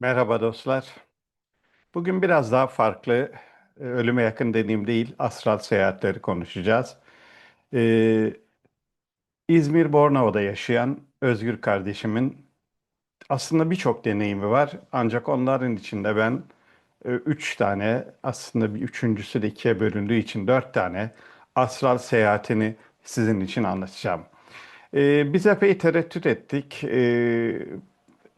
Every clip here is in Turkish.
Merhaba dostlar. Bugün biraz daha farklı, e, ölüme yakın deneyim değil, astral seyahatleri konuşacağız. Ee, İzmir Bornova'da yaşayan Özgür kardeşimin aslında birçok deneyimi var. Ancak onların içinde ben e, üç tane, aslında bir üçüncüsü de ikiye bölündüğü için dört tane astral seyahatini sizin için anlatacağım. Ee, biz epey tereddüt ettik. Ee,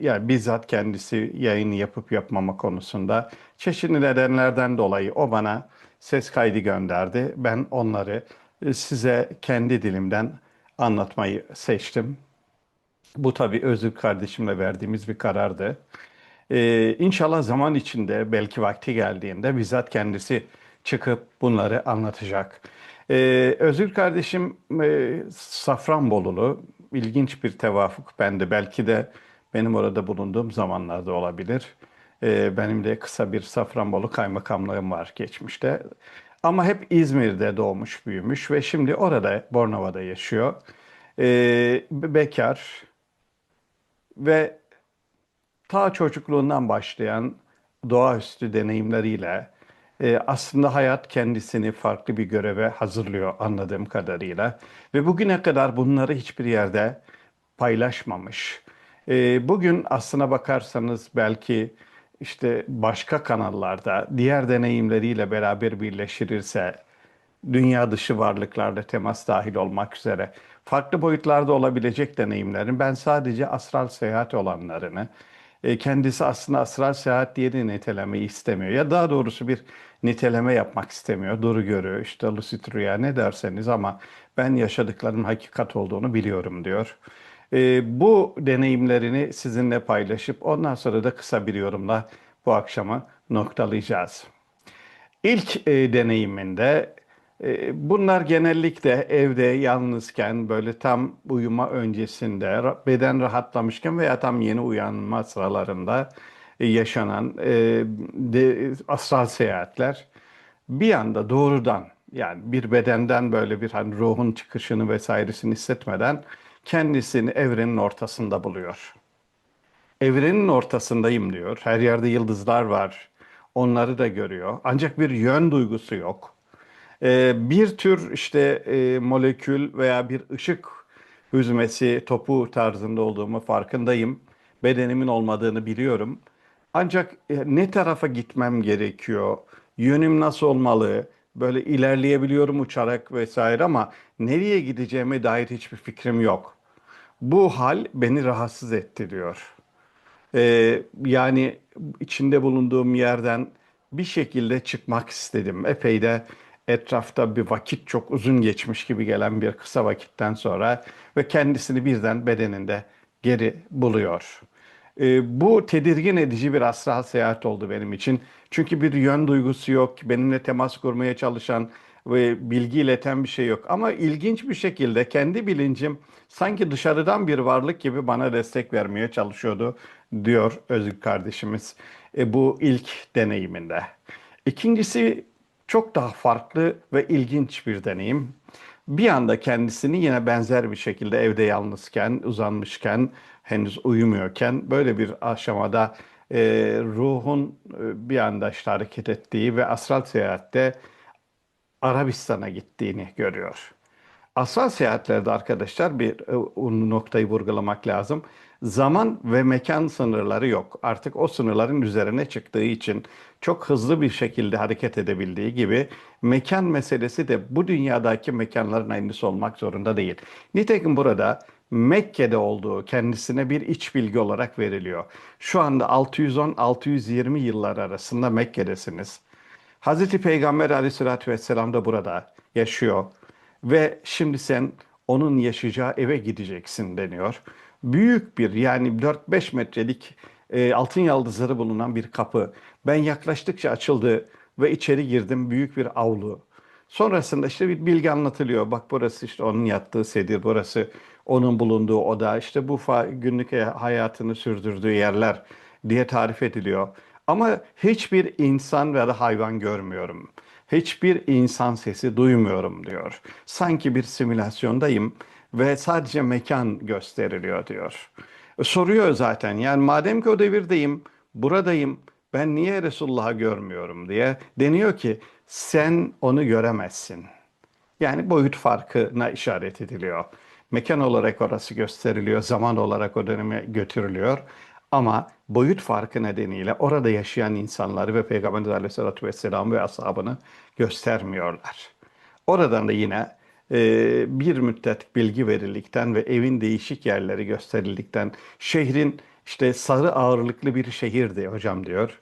yani bizzat kendisi yayını yapıp yapmama konusunda çeşitli nedenlerden dolayı o bana ses kaydı gönderdi. Ben onları e, size kendi dilimden anlatmayı seçtim. Bu tabii Özgür kardeşimle verdiğimiz bir karardı. Ee, İnşallah zaman içinde belki vakti geldiğinde bizzat kendisi çıkıp bunları anlatacak. Ee, Özgür kardeşim e, Safranbolulu. İlginç bir tevafuk bende. Belki de benim orada bulunduğum zamanlarda olabilir. Ee, benim de kısa bir Safranbolu kaymakamlığım var geçmişte. Ama hep İzmir'de doğmuş, büyümüş ve şimdi orada Bornova'da yaşıyor. Ee, bekar ve ta çocukluğundan başlayan doğaüstü deneyimleriyle e, aslında hayat kendisini farklı bir göreve hazırlıyor anladığım kadarıyla. Ve bugüne kadar bunları hiçbir yerde paylaşmamış. E, bugün aslına bakarsanız belki işte başka kanallarda diğer deneyimleriyle beraber birleştirirse dünya dışı varlıklarla temas dahil olmak üzere farklı boyutlarda olabilecek deneyimlerin ben sadece astral seyahat olanlarını e, kendisi aslında astral seyahat diye de nitelemeyi istemiyor. Ya daha doğrusu bir niteleme yapmak istemiyor. Duru görüyor, işte lucid rüya ne derseniz ama ben yaşadıklarım hakikat olduğunu biliyorum diyor. E, bu deneyimlerini sizinle paylaşıp ondan sonra da kısa bir yorumla bu akşamı noktalayacağız. İlk e, deneyiminde e, bunlar genellikle evde yalnızken böyle tam uyuma öncesinde beden rahatlamışken veya tam yeni uyanma sıralarında e, yaşanan e, de, astral seyahatler bir anda doğrudan yani bir bedenden böyle bir hani ruhun çıkışını vesairesini hissetmeden kendisini evrenin ortasında buluyor. Evrenin ortasındayım diyor. Her yerde yıldızlar var. Onları da görüyor. Ancak bir yön duygusu yok. Ee, bir tür işte e, molekül veya bir ışık hüzmesi topu tarzında olduğumu farkındayım. Bedenimin olmadığını biliyorum. Ancak e, ne tarafa gitmem gerekiyor? Yönüm nasıl olmalı? Böyle ilerleyebiliyorum uçarak vesaire ama nereye gideceğime dair hiçbir fikrim yok. Bu hal beni rahatsız etti diyor. Ee, yani içinde bulunduğum yerden bir şekilde çıkmak istedim. Epey de etrafta bir vakit çok uzun geçmiş gibi gelen bir kısa vakitten sonra ve kendisini birden bedeninde geri buluyor. Ee, bu tedirgin edici bir astral seyahat oldu benim için. Çünkü bir yön duygusu yok, benimle temas kurmaya çalışan ve bilgi ileten bir şey yok. Ama ilginç bir şekilde kendi bilincim sanki dışarıdan bir varlık gibi bana destek vermeye çalışıyordu diyor Özgür kardeşimiz e, bu ilk deneyiminde. İkincisi çok daha farklı ve ilginç bir deneyim. Bir anda kendisini yine benzer bir şekilde evde yalnızken, uzanmışken, henüz uyumuyorken böyle bir aşamada e, ruhun e, bir anda işte hareket ettiği ve astral seyahatte Arabistan'a gittiğini görüyor. Astral seyahatlerde arkadaşlar bir e, noktayı vurgulamak lazım. Zaman ve mekan sınırları yok. Artık o sınırların üzerine çıktığı için çok hızlı bir şekilde hareket edebildiği gibi mekan meselesi de bu dünyadaki mekanların aynısı olmak zorunda değil. Nitekim burada Mekke'de olduğu kendisine bir iç bilgi olarak veriliyor. Şu anda 610-620 yıllar arasında Mekke'desiniz. Hazreti Peygamber aleyhissalatü vesselam da burada yaşıyor. Ve şimdi sen onun yaşayacağı eve gideceksin deniyor. Büyük bir yani 4-5 metrelik e, altın yaldızları bulunan bir kapı. Ben yaklaştıkça açıldı ve içeri girdim büyük bir avlu. Sonrasında işte bir bilgi anlatılıyor. Bak burası işte onun yattığı sedir, burası onun bulunduğu oda, işte bu günlük hayatını sürdürdüğü yerler diye tarif ediliyor. Ama hiçbir insan ya da hayvan görmüyorum. Hiçbir insan sesi duymuyorum diyor. Sanki bir simülasyondayım ve sadece mekan gösteriliyor diyor. Soruyor zaten yani madem ki o devirdeyim buradayım ben niye Resulullah'ı görmüyorum diye deniyor ki sen onu göremezsin. Yani boyut farkına işaret ediliyor. Mekan olarak orası gösteriliyor, zaman olarak o döneme götürülüyor. Ama boyut farkı nedeniyle orada yaşayan insanları ve Peygamber Aleyhisselatü Vesselam ve ashabını göstermiyorlar. Oradan da yine e, bir müddet bilgi verildikten ve evin değişik yerleri gösterildikten, şehrin işte sarı ağırlıklı bir şehirdi hocam diyor.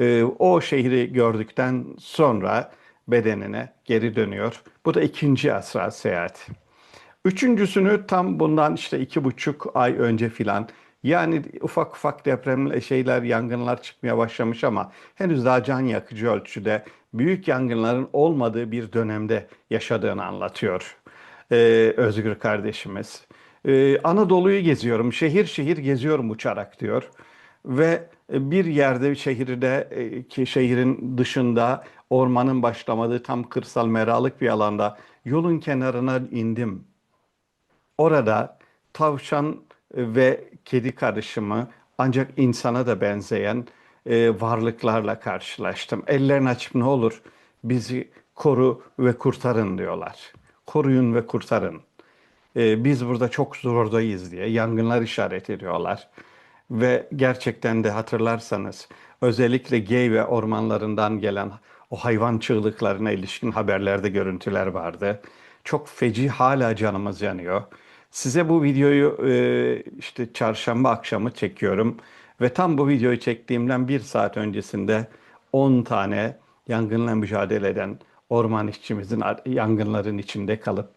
E, o şehri gördükten sonra bedenine geri dönüyor. Bu da ikinci asra seyahat. Üçüncüsünü tam bundan işte iki buçuk ay önce filan yani ufak ufak depremle şeyler, yangınlar çıkmaya başlamış ama henüz daha can yakıcı ölçüde büyük yangınların olmadığı bir dönemde yaşadığını anlatıyor ee, Özgür kardeşimiz. Ee, Anadolu'yu geziyorum, şehir şehir geziyorum uçarak diyor. Ve bir yerde şehirde e, ki şehrin dışında ormanın başlamadığı tam kırsal meralık bir alanda yolun kenarına indim. Orada tavşan ve kedi karışımı ancak insana da benzeyen e, varlıklarla karşılaştım. Ellerini açıp ne olur bizi koru ve kurtarın diyorlar. Koruyun ve kurtarın. E, biz burada çok zordayız diye yangınlar işaret ediyorlar. Ve gerçekten de hatırlarsanız özellikle Gey ve ormanlarından gelen o hayvan çığlıklarına ilişkin haberlerde görüntüler vardı. Çok feci hala canımız yanıyor. Size bu videoyu e, işte çarşamba akşamı çekiyorum ve tam bu videoyu çektiğimden bir saat öncesinde 10 tane yangınla mücadele eden orman işçimizin yangınların içinde kalıp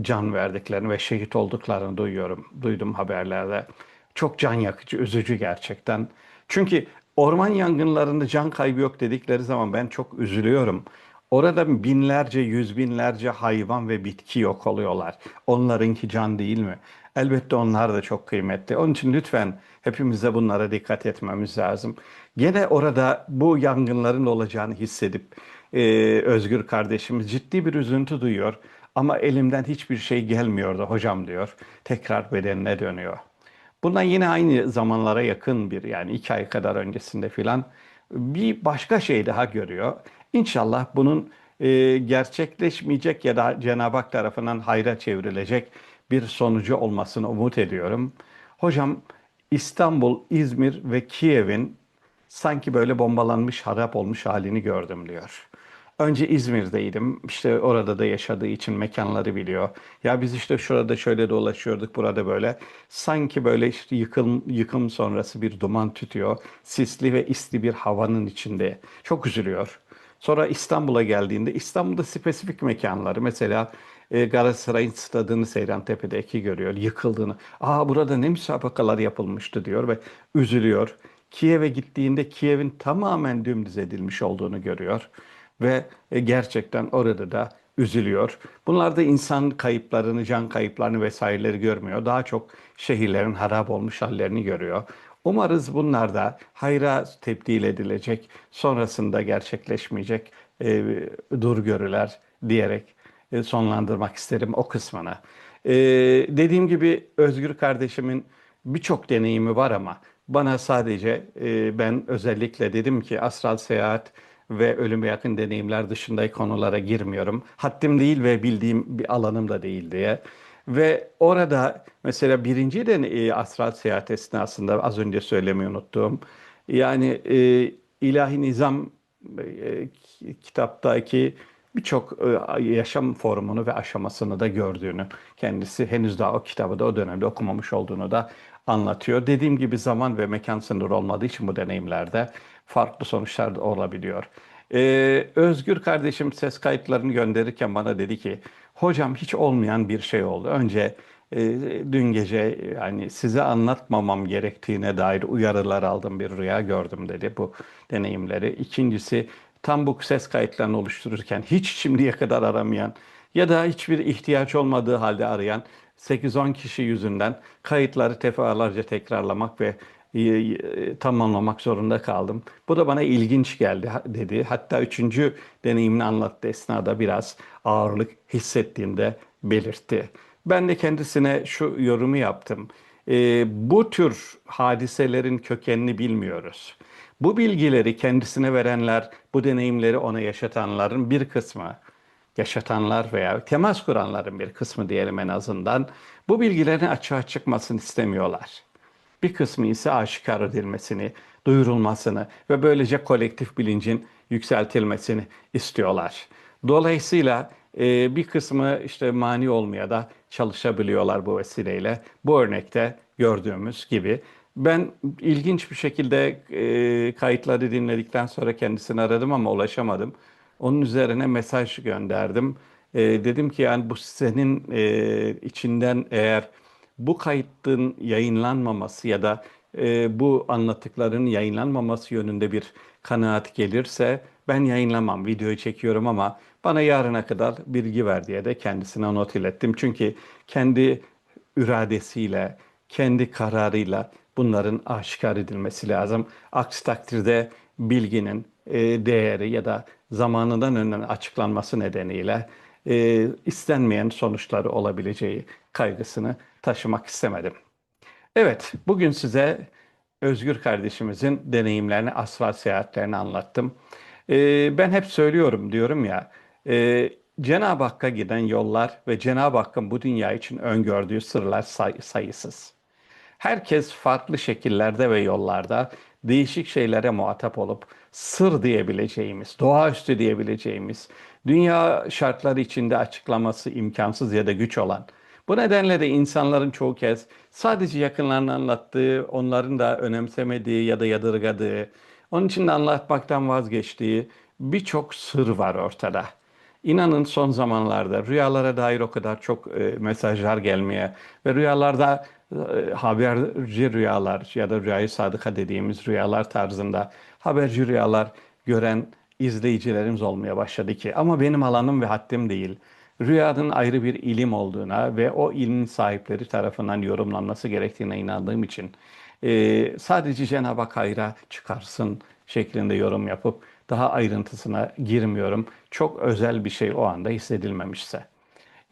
can verdiklerini ve şehit olduklarını duyuyorum, duydum haberlerde. Çok can yakıcı, üzücü gerçekten. Çünkü orman yangınlarında can kaybı yok dedikleri zaman ben çok üzülüyorum. Orada binlerce, yüz binlerce hayvan ve bitki yok oluyorlar. Onlarınki can değil mi? Elbette onlar da çok kıymetli. Onun için lütfen hepimize bunlara dikkat etmemiz lazım. Gene orada bu yangınların olacağını hissedip e, Özgür kardeşimiz ciddi bir üzüntü duyuyor. Ama elimden hiçbir şey gelmiyordu hocam diyor. Tekrar bedenine dönüyor. Bundan yine aynı zamanlara yakın bir yani iki ay kadar öncesinde filan bir başka şey daha görüyor. İnşallah bunun e, gerçekleşmeyecek ya da Cenab-ı Hak tarafından hayra çevrilecek bir sonucu olmasını umut ediyorum. Hocam İstanbul, İzmir ve Kiev'in sanki böyle bombalanmış, harap olmuş halini gördüm diyor. Önce İzmir'deydim. İşte orada da yaşadığı için mekanları biliyor. Ya biz işte şurada şöyle dolaşıyorduk, burada böyle. Sanki böyle işte yıkım, yıkım sonrası bir duman tütüyor. Sisli ve isli bir havanın içinde. Çok üzülüyor. Sonra İstanbul'a geldiğinde İstanbul'da spesifik mekanları mesela e, Galatasaray'ın stadını Seyrantepe'deki görüyor, yıkıldığını. Aa burada ne müsabakalar yapılmıştı diyor ve üzülüyor. Kiev'e gittiğinde Kiev'in tamamen dümdüz edilmiş olduğunu görüyor ve e, gerçekten orada da üzülüyor. Bunlar da insan kayıplarını, can kayıplarını vesaireleri görmüyor. Daha çok şehirlerin harap olmuş hallerini görüyor. Umarız bunlar da hayra tebdil edilecek, sonrasında gerçekleşmeyecek e, dur görüler diyerek e, sonlandırmak isterim o kısmına. E, dediğim gibi Özgür kardeşimin birçok deneyimi var ama bana sadece e, ben özellikle dedim ki astral seyahat ve ölüme yakın deneyimler dışında konulara girmiyorum. Haddim değil ve bildiğim bir alanım da değil diye. Ve orada mesela birinci de e, astral seyahat esnasında az önce söylemeyi unuttuğum yani e, ilahi nizam e, kitaptaki birçok e, yaşam formunu ve aşamasını da gördüğünü kendisi henüz daha o kitabı da o dönemde okumamış olduğunu da anlatıyor. Dediğim gibi zaman ve mekan sınırı olmadığı için bu deneyimlerde farklı sonuçlar da olabiliyor. Ee, Özgür kardeşim ses kayıtlarını gönderirken bana dedi ki hocam hiç olmayan bir şey oldu. Önce e, dün gece yani size anlatmamam gerektiğine dair uyarılar aldım bir rüya gördüm dedi bu deneyimleri. İkincisi tam bu ses kayıtlarını oluştururken hiç şimdiye kadar aramayan ya da hiçbir ihtiyaç olmadığı halde arayan 8-10 kişi yüzünden kayıtları defalarca tekrarlamak ve tamamlamak zorunda kaldım. Bu da bana ilginç geldi dedi. Hatta üçüncü deneyimini anlattığı esnada biraz ağırlık hissettiğinde belirtti. Ben de kendisine şu yorumu yaptım. E, bu tür hadiselerin kökenini bilmiyoruz. Bu bilgileri kendisine verenler, bu deneyimleri ona yaşatanların bir kısmı, yaşatanlar veya temas kuranların bir kısmı diyelim en azından, bu bilgilerin açığa çıkmasını istemiyorlar. Bir kısmı ise aşikar edilmesini, duyurulmasını ve böylece kolektif bilincin yükseltilmesini istiyorlar. Dolayısıyla e, bir kısmı işte mani olmaya da çalışabiliyorlar bu vesileyle. Bu örnekte gördüğümüz gibi. Ben ilginç bir şekilde e, kayıtları dinledikten sonra kendisini aradım ama ulaşamadım. Onun üzerine mesaj gönderdim. E, dedim ki yani bu senin e, içinden eğer bu kayıtın yayınlanmaması ya da e, bu anlattıkların yayınlanmaması yönünde bir kanaat gelirse ben yayınlamam, videoyu çekiyorum ama bana yarına kadar bilgi ver diye de kendisine not ilettim. Çünkü kendi iradesiyle, kendi kararıyla bunların aşikar edilmesi lazım. Aksi takdirde bilginin e, değeri ya da zamanından önden açıklanması nedeniyle e, istenmeyen sonuçları olabileceği kaygısını taşımak istemedim. Evet, bugün size Özgür kardeşimizin deneyimlerini, astral seyahatlerini anlattım. E, ben hep söylüyorum, diyorum ya, e, Cenab-ı Hakk'a giden yollar ve Cenab-ı Hakk'ın bu dünya için öngördüğü sırlar say sayısız. Herkes farklı şekillerde ve yollarda değişik şeylere muhatap olup sır diyebileceğimiz, doğaüstü diyebileceğimiz, dünya şartları içinde açıklaması imkansız ya da güç olan. Bu nedenle de insanların çoğu kez sadece yakınlarını anlattığı, onların da önemsemediği ya da yadırgadığı, onun için de anlatmaktan vazgeçtiği birçok sır var ortada. İnanın son zamanlarda rüyalara dair o kadar çok e, mesajlar gelmeye ve rüyalarda e, haberci rüyalar ya da rüyayı sadıka dediğimiz rüyalar tarzında haberci rüyalar gören izleyicilerimiz olmaya başladı ki ama benim alanım ve haddim değil. Rüyanın ayrı bir ilim olduğuna ve o ilmin sahipleri tarafından yorumlanması gerektiğine inandığım için e, sadece Cenab-ı Hak hayra çıkarsın şeklinde yorum yapıp daha ayrıntısına girmiyorum. Çok özel bir şey o anda hissedilmemişse.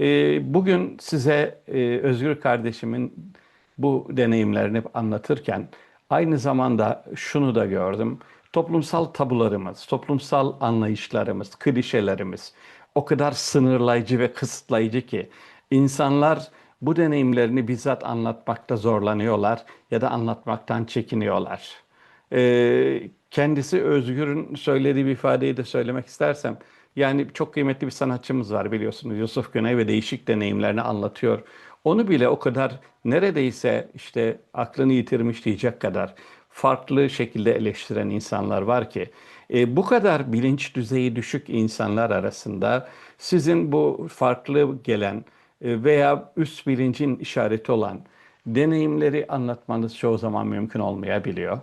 E, bugün size e, Özgür kardeşimin bu deneyimlerini anlatırken aynı zamanda şunu da gördüm. Toplumsal tabularımız, toplumsal anlayışlarımız, klişelerimiz o kadar sınırlayıcı ve kısıtlayıcı ki insanlar bu deneyimlerini bizzat anlatmakta zorlanıyorlar ya da anlatmaktan çekiniyorlar. Ee, kendisi Özgür'ün söylediği bir ifadeyi de söylemek istersem, yani çok kıymetli bir sanatçımız var biliyorsunuz Yusuf Güney ve değişik deneyimlerini anlatıyor. Onu bile o kadar neredeyse işte aklını yitirmiş diyecek kadar farklı şekilde eleştiren insanlar var ki e, bu kadar bilinç düzeyi düşük insanlar arasında sizin bu farklı gelen e, veya üst bilincin işareti olan deneyimleri anlatmanız çoğu zaman mümkün olmayabiliyor.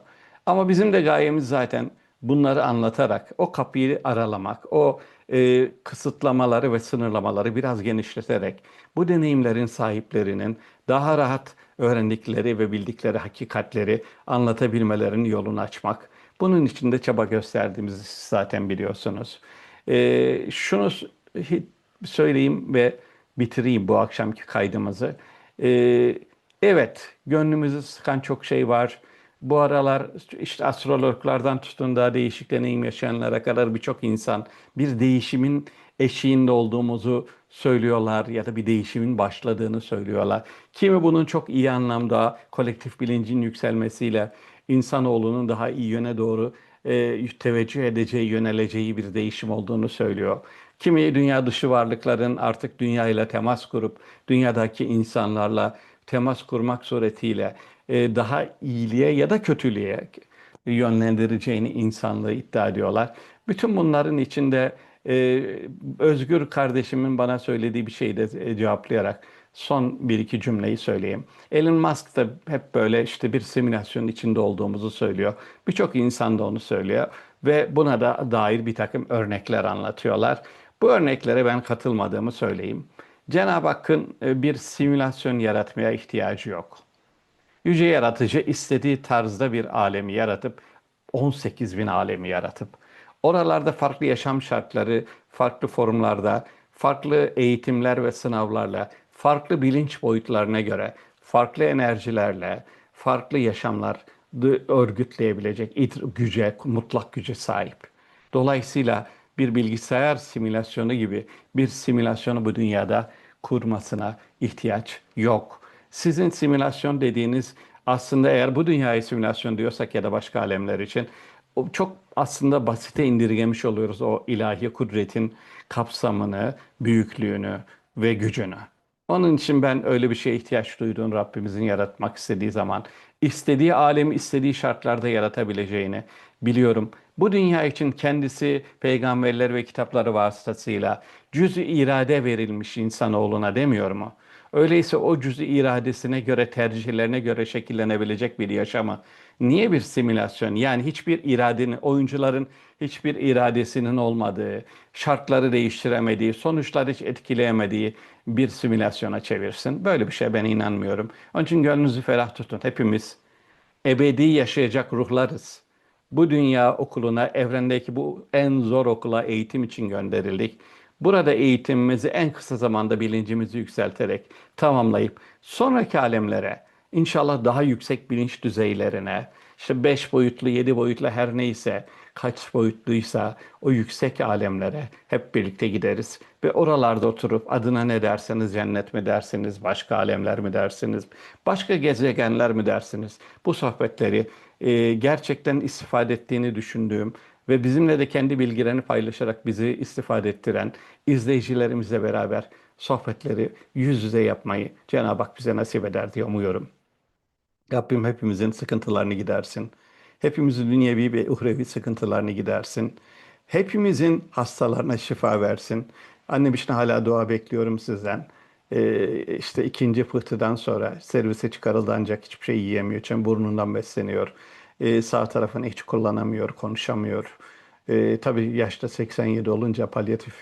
Ama bizim de gayemiz zaten bunları anlatarak o kapıyı aralamak, o e, kısıtlamaları ve sınırlamaları biraz genişleterek bu deneyimlerin sahiplerinin daha rahat öğrendikleri ve bildikleri hakikatleri anlatabilmelerinin yolunu açmak. Bunun için de çaba gösterdiğimizi zaten biliyorsunuz. E, şunu söyleyeyim ve bitireyim bu akşamki kaydımızı. E, evet, gönlümüzü sıkan çok şey var. Bu aralar işte astrologlardan tutun da değişik deneyim yaşayanlara kadar birçok insan bir değişimin eşiğinde olduğumuzu söylüyorlar ya da bir değişimin başladığını söylüyorlar. Kimi bunun çok iyi anlamda kolektif bilincin yükselmesiyle insanoğlunun daha iyi yöne doğru e, teveccüh edeceği, yöneleceği bir değişim olduğunu söylüyor. Kimi dünya dışı varlıkların artık dünya ile temas kurup dünyadaki insanlarla temas kurmak suretiyle e, daha iyiliğe ya da kötülüğe yönlendireceğini insanlığı iddia ediyorlar. Bütün bunların içinde e, Özgür kardeşimin bana söylediği bir şeyi de cevaplayarak son bir iki cümleyi söyleyeyim. Elon Musk da hep böyle işte bir simülasyonun içinde olduğumuzu söylüyor. Birçok insan da onu söylüyor ve buna da dair bir takım örnekler anlatıyorlar. Bu örneklere ben katılmadığımı söyleyeyim. Cenab-ı Hakk'ın e, bir simülasyon yaratmaya ihtiyacı yok. Yüce Yaratıcı istediği tarzda bir alemi yaratıp 18 bin alemi yaratıp oralarda farklı yaşam şartları, farklı formlarda, farklı eğitimler ve sınavlarla, farklı bilinç boyutlarına göre, farklı enerjilerle, farklı yaşamlar örgütleyebilecek güce, mutlak güce sahip. Dolayısıyla bir bilgisayar simülasyonu gibi bir simülasyonu bu dünyada kurmasına ihtiyaç yok. Sizin simülasyon dediğiniz aslında eğer bu dünyayı simülasyon diyorsak ya da başka alemler için çok aslında basite indirgemiş oluyoruz o ilahi kudretin kapsamını, büyüklüğünü ve gücünü. Onun için ben öyle bir şeye ihtiyaç duyduğunu Rabbimizin yaratmak istediği zaman, istediği alemi istediği şartlarda yaratabileceğini biliyorum. Bu dünya için kendisi peygamberler ve kitapları vasıtasıyla cüz-i irade verilmiş insanoğluna demiyor mu? Öyleyse o cüz-i iradesine göre, tercihlerine göre şekillenebilecek bir yaşamı niye bir simülasyon? Yani hiçbir iradenin, oyuncuların hiçbir iradesinin olmadığı, şartları değiştiremediği, sonuçları hiç etkileyemediği bir simülasyona çevirsin. Böyle bir şeye ben inanmıyorum. Onun için gönlünüzü ferah tutun. Hepimiz ebedi yaşayacak ruhlarız. Bu dünya okuluna, evrendeki bu en zor okula eğitim için gönderildik. Burada eğitimimizi en kısa zamanda bilincimizi yükselterek tamamlayıp sonraki alemlere, inşallah daha yüksek bilinç düzeylerine, işte beş boyutlu, yedi boyutlu her neyse, kaç boyutluysa o yüksek alemlere hep birlikte gideriz. Ve oralarda oturup adına ne derseniz cennet mi dersiniz, başka alemler mi dersiniz, başka gezegenler mi dersiniz? Bu sohbetleri e, gerçekten istifade ettiğini düşündüğüm ve bizimle de kendi bilgilerini paylaşarak bizi istifade ettiren izleyicilerimizle beraber sohbetleri yüz yüze yapmayı Cenab-ı Hak bize nasip eder diye umuyorum. Rabbim hepimizin sıkıntılarını gidersin. Hepimizin dünyevi ve uhrevi sıkıntılarını gidersin. Hepimizin hastalarına şifa versin. Annem için hala dua bekliyorum sizden. Ee, işte ikinci pıhtıdan sonra servise çıkarıldı ancak hiçbir şey yiyemiyor. Çünkü burnundan besleniyor. Ee, sağ tarafını hiç kullanamıyor, konuşamıyor. Ee, tabii yaşta 87 olunca palyatif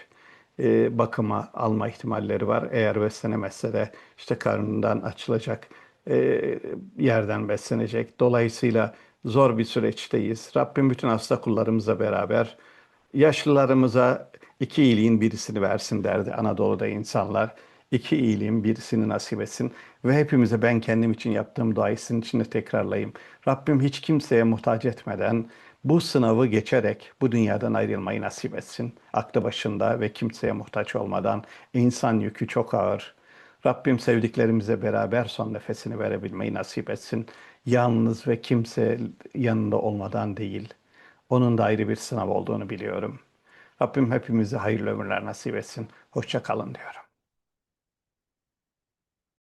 e, bakıma alma ihtimalleri var. Eğer beslenemezse de işte karnından açılacak e, yerden beslenecek. Dolayısıyla zor bir süreçteyiz. Rabbim bütün hasta kullarımızla beraber yaşlılarımıza iki iyiliğin birisini versin derdi Anadolu'da insanlar. İki iyiliğin birisini nasip etsin ve hepimize ben kendim için yaptığım duayı sizin için de tekrarlayayım. Rabbim hiç kimseye muhtaç etmeden bu sınavı geçerek bu dünyadan ayrılmayı nasip etsin. Aklı başında ve kimseye muhtaç olmadan insan yükü çok ağır. Rabbim sevdiklerimize beraber son nefesini verebilmeyi nasip etsin. Yalnız ve kimse yanında olmadan değil. Onun da ayrı bir sınav olduğunu biliyorum. Rabbim hepimize hayırlı ömürler nasip etsin. Hoşça kalın diyorum.